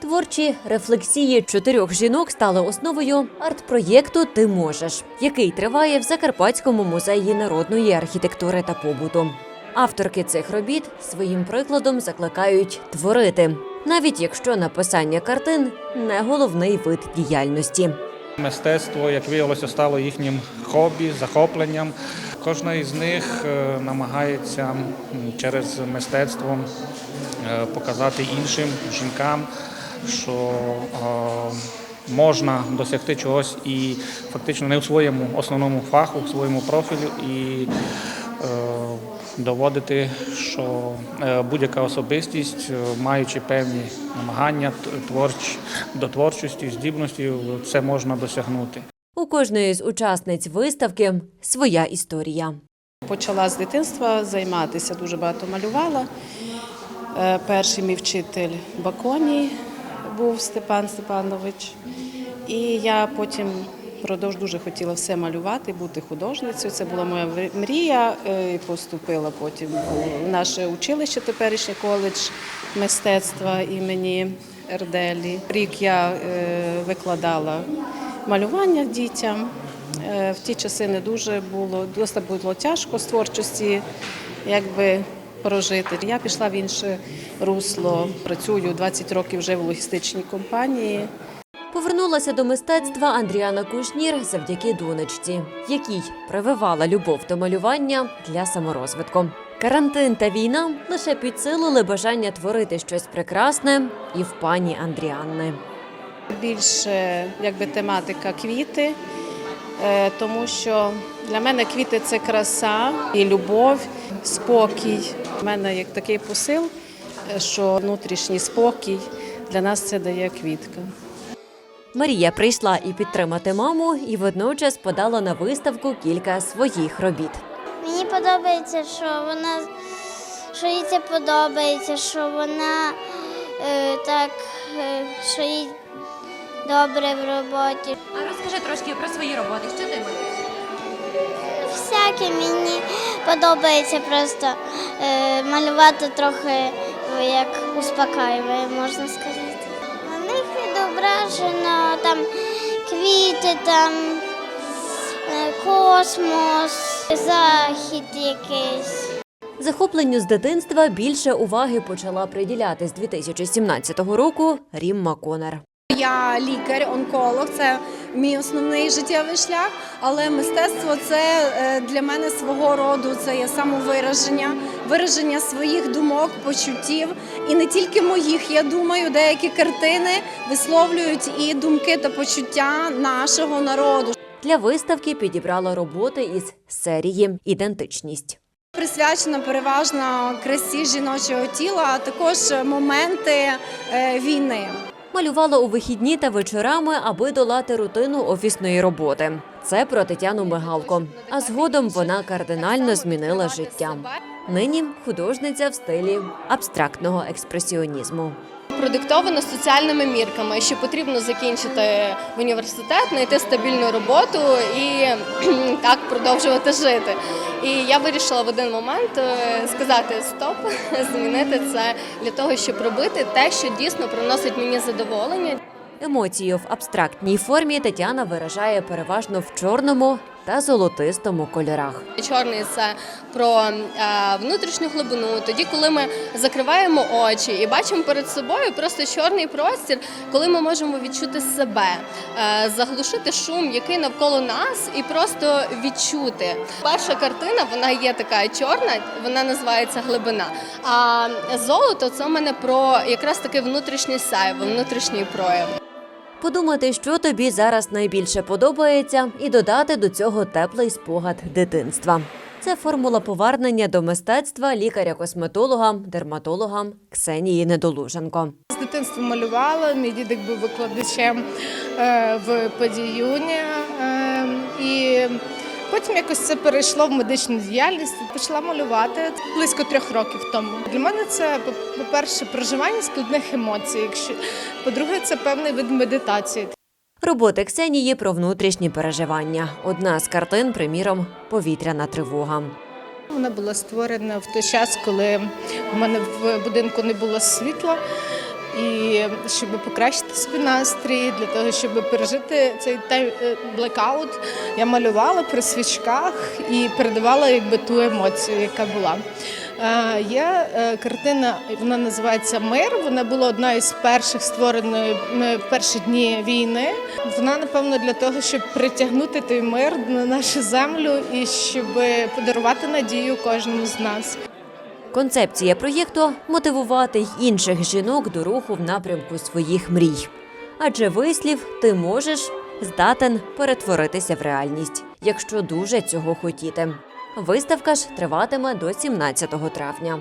Творчі рефлексії чотирьох жінок стали основою арт-проєкту Ти можеш, який триває в Закарпатському музеї народної архітектури та побуту. Авторки цих робіт своїм прикладом закликають творити, навіть якщо написання картин не головний вид діяльності. Мистецтво, як виявилося, стало їхнім хобі, захопленням. Кожна із них е, намагається через мистецтво е, показати іншим жінкам, що е, можна досягти чогось і фактично не у своєму основному фаху, в своєму профілю і е, доводити, що е, будь-яка особистість, маючи певні намагання творч, до творчості, здібності, це можна досягнути. У кожної з учасниць виставки своя історія. Почала з дитинства займатися, дуже багато малювала. Перший мій вчитель Баконій був Степан Степанович. І я потім продовж дуже хотіла все малювати, бути художницею. Це була моя мрія. Е, поступила потім у наше училище, теперішній коледж мистецтва імені Ерделі. Рік я е, викладала малювання дітям. Е, В ті часи не дуже було, досить було тяжко з творчості, якби прожити. Я пішла в інше русло, працюю 20 років вже в логістичній компанії. Повернулася до мистецтва Андріана Кушнір завдяки донечці, якій прививала любов до малювання для саморозвитку. Карантин та війна лише підсилили бажання творити щось прекрасне і в пані Андріанни. Більше якби тематика квіти, е, тому що для мене квіти це краса і любов, спокій. У мене як такий посил, е, що внутрішній спокій для нас це дає квітка. Марія прийшла і підтримати маму, і водночас подала на виставку кілька своїх робіт. Мені подобається, що вона що їй це подобається, що вона е, так, е, що їй добре в роботі. А розкажи трошки про свої роботи. Що ти малюєш? Всяке мені подобається просто е, малювати трохи е, як успокаює, можна сказати. На них відображено там квіти, там е, космос, захід якийсь. Захопленню з дитинства більше уваги почала приділяти з 2017 року Рімма Конер. Я лікар-онколог, це мій основний життєвий шлях. Але мистецтво це е, для мене свого роду це є самовираження, вираження своїх думок, почуттів. І не тільки моїх. Я думаю, деякі картини висловлюють і думки та почуття нашого народу. Для виставки підібрала роботи із серії Ідентичність. Присвячена переважно красі жіночого тіла, а також моменти е, війни. Малювала у вихідні та вечорами, аби долати рутину офісної роботи. Це про Тетяну Мигалко. А згодом вона кардинально змінила життя. Нині художниця в стилі абстрактного експресіонізму. Продиктовано соціальними мірками, що потрібно закінчити університет, знайти стабільну роботу і так продовжувати жити. І я вирішила в один момент е, сказати стоп, змінити це для того, щоб робити те, що дійсно приносить мені задоволення. Емоцію в абстрактній формі Тетяна виражає переважно в чорному та золотистому кольорах. Чорний це про е, внутрішню глибину. Тоді, коли ми закриваємо очі і бачимо перед собою просто чорний простір, коли ми можемо відчути себе, е, заглушити шум, який навколо нас, і просто відчути. Перша картина вона є така чорна, вона називається глибина. А золото це в мене про якраз таки внутрішнє сяйво, внутрішній прояв. Подумати, що тобі зараз найбільше подобається, і додати до цього теплий спогад дитинства. Це формула повернення до мистецтва лікаря-косметолога, дерматолога Ксенії Недолуженко. З дитинства малювала. Мій дідик був викладачем е, в Падіюні. е, І потім якось це перейшло в медичну діяльність. Почала малювати близько трьох років тому. Для мене це, по- по-перше, проживання складних емоцій. Якщо по-друге, це певний вид медитації. Роботи Ксенії про внутрішні переживання. Одна з картин, приміром, повітряна тривога. Вона була створена в той час, коли в мене в будинку не було світла. І щоб покращити собі настрій, для того, щоб пережити цей е, блекаут, я малювала при свічках і передавала якби ту емоцію, яка була. Е, Є е, картина, вона називається Мир. Вона була одна із перших створеної в перші дні війни. Вона напевно для того, щоб притягнути той мир на нашу землю і щоб подарувати надію кожному з нас. Концепція проєкту мотивувати й інших жінок до руху в напрямку своїх мрій. Адже вислів ти можеш здатен перетворитися в реальність, якщо дуже цього хотіти. Виставка ж триватиме до 17 травня.